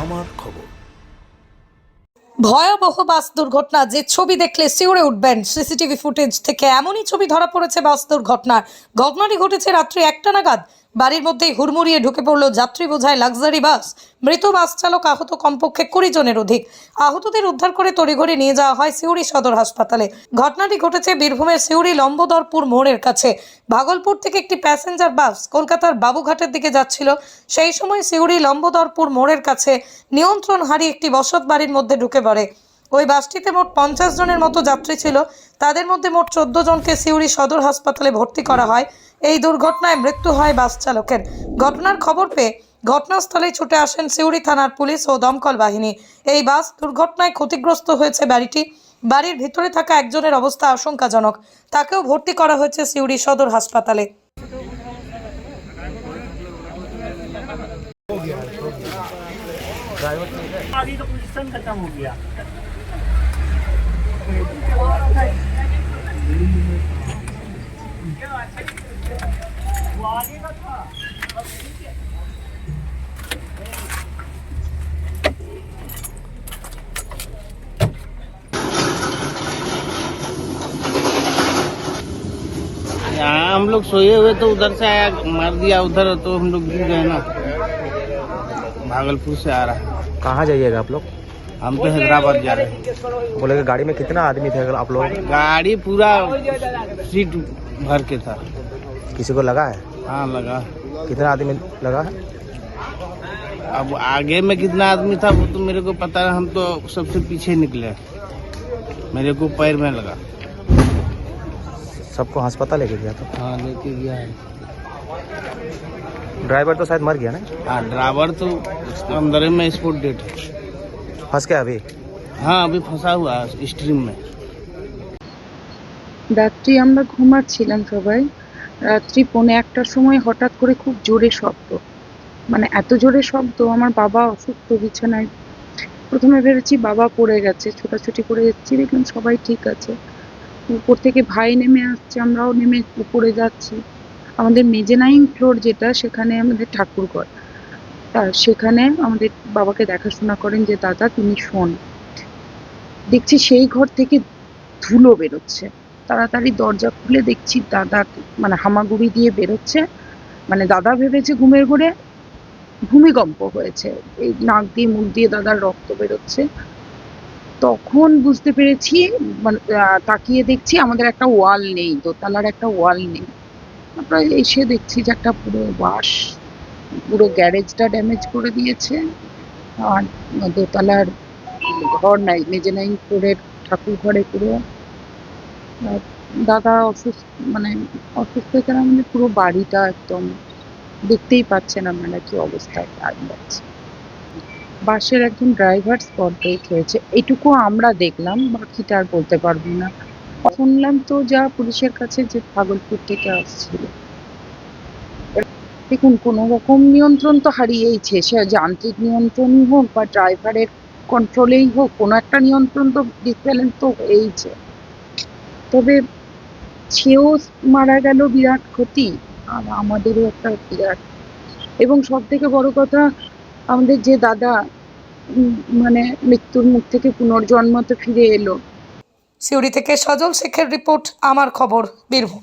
আমার খবর। ভয়াবহ বাস দুর্ঘটনা, যে ছবি দেখলে শিউরে উঠবেন। সিসিটিভি ফুটেজ থেকে এমনই ছবি ধরা পড়েছে বাস দুর্ঘটনার। ঘটনাটি ঘটেছে রাত্রি একটা নাগাদ। বাড়ির মধ্যেই হুড়মুড়িয়ে ঢুকে পড়ল যাত্রী বোঝায় লাক্সারি বাস। মৃত বাস চালক আহত কমপক্ষে কুড়ি জনের অধিক। আহতদের উদ্ধার করে তড়িঘড়ি নিয়ে যাওয়া হয় সিউড়ি সদর হাসপাতালে। ঘটনাটি ঘটেছে বীরভূমের সিউড়ি লম্বদরপুর মোড়ের কাছে। ভাগলপুর থেকে একটি প্যাসেঞ্জার বাস কলকাতার বাবুঘাটের দিকে যাচ্ছিল। সেই সময় সিউড়ি লম্বদরপুর মোড়ের কাছে নিয়ন্ত্রণ হারিয়ে একটি বসত বাড়ির মধ্যে ঢুকে পড়ে। ওই বাসটিতে মোট পঞ্চাশ জনের মতো যাত্রী ছিল। তাদের মধ্যে মোট চোদ্দ জনকে সিউড়ি সদর হাসপাতালে ভর্তি করা হয়। এই দুর্ঘটনায় মৃত্যু হয় বাস চালকের ঘটনার খবর পেয়ে ঘটনাস্থলে ছুটে আসেন সিউড়ি থানার পুলিশ ও দমকল বাহিনী এই বাস দুর্ঘটনায় ক্ষতিগ্রস্ত হয়েছে বাড়িটি বাড়ির ভিতরে থাকা একজনের অবস্থা আশঙ্কাজনক তাকেও ভর্তি করা হয়েছে সিউড়ি সদর হাসপাতালে आगे का पोजीशन खत्म हो गया हम लोग सोए हुए तो उधर से आया मार दिया उधर तो हम लोग गिर गए ना। भागलपुर से आ रहा है। कहाँ जाइएगा आप लोग? हम तो हैदराबाद जा रहे हैं। बोले कि गाड़ी में कितना आदमी थे अगर आप लोग? गाड़ी पूरा सीट भर के था। किसी को लगा है? हाँ लगा। कितना आदमी लगा है? अब आगे में कितना आदमी था वो तो मेरे को पता है हम तो सबसे पीछे निकले मेरे को पैर में लगा। सबको अस्पताल लेके गया था हाँ लेके गया है ड्राइवर तो शायद मर गया ना हाँ ड्राइवर तो अंदर में स्पोर्ट डेट है फंस गया अभी हाँ अभी फंसा हुआ है स्ट्रीम में রাত্রি আমরা ঘুমাচ্ছিলাম সবাই রাত্রি পৌনে একটার সময় হঠাৎ করে খুব জোরে শব্দ মানে এত জোরে শব্দ আমার বাবা অসুস্থ বিছানায় প্রথমে ভেবেছি বাবা পড়ে গেছে ছোটাছুটি করে যাচ্ছি দেখলাম সবাই ঠিক আছে উপর থেকে ভাই নেমে আসছে, আমরাও নেমে উপরে যাচ্ছি। আমাদের মেজেনাইন ফ্লোর যেটা, সেখানে আমাদের ঠাকুরঘর। তা সেখানে আমাদের বাবাকে দেখাশোনা করেন যে, দাদা তিনি শোন। দেখছি সেই ঘর থেকে ধুলো বেরোচ্ছে। তাড়াতাড়ি দরজা খুলে দেখছি দাদা মানে হামাগুড়ি দিয়ে বেরোচ্ছে। মানে দাদা ভেবেছে ঘুমের ঘরে ভূমিকম্প হয়েছে। এই নাক দিয়ে, মুখ দিয়ে দাদার রক্ত বেরোচ্ছে। তখন বুঝতে পেরেছি মানে তাকিয়ে দেখছি আমাদের একটা ওয়াল নেই, দোতলার একটা ওয়াল নেই। তারপরে এসে দেখছি যে একটা পুরো বাস পুরো গ্যারেজটা ড্যামেজ করে দিয়েছে। আর দোতলার ঘর নাই মেজেনাইন ফ্লোরের ঠাকুর ঘরে পুরো। দাদা অসুস্থ মানে অসুস্থ এখানে আমাদের পুরো বাড়িটা একদম দেখতেই পাচ্ছেন আপনারা কি অবস্থায় দাঁড়িয়ে যাচ্ছে বাসের একজন ড্রাইভার স্পট ডেট হয়েছে। এটুকু আমরা দেখলাম, বাকিটা আর বলতে পারব না। শুনলাম তো যা পুলিশের কাছে যে ভাগলপুর থেকে আসছিল। দেখুন কোনো রকম নিয়ন্ত্রণ তো হারিয়েইছে। সে যান্ত্রিক নিয়ন্ত্রণই হোক বা ড্রাইভারের কন্ট্রোলেই হোক, কোনো একটা নিয়ন্ত্রণ তো ডিসব্যালেন্স তো হয়েইছে। তবে সেও মারা গেল বিরাট ক্ষতি, আর আমাদেরও একটা বিরাট। এবং সব থেকে বড় কথা আমাদের যে দাদা মানে মৃত্যুর মুখ থেকে পুনর্জন্মতে ফিরে এলো। সিউড়ি থেকে সজল শেখের রিপোর্ট আমার খবর বীরভূম।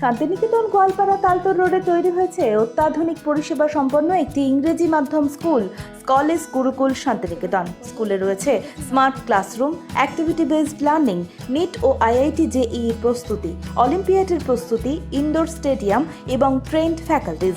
শান্তিনিকেতন গোয়ালপাড়া তালতর রোডে তৈরি হয়েছে অত্যাধুনিক পরিষেবা সম্পন্ন একটি ইংরেজি মাধ্যম স্কুল কলেজ গুরুকুল শান্তিনিকেতন। স্কুলে রয়েছে smart classroom activity based learning NEET ও আইআইটি জেইই প্রস্তুতি অলিম্পিয়াডের প্রস্তুতি ইনডোর স্টেডিয়াম এবং ট্রেন্ড ফ্যাকাল্টিজ।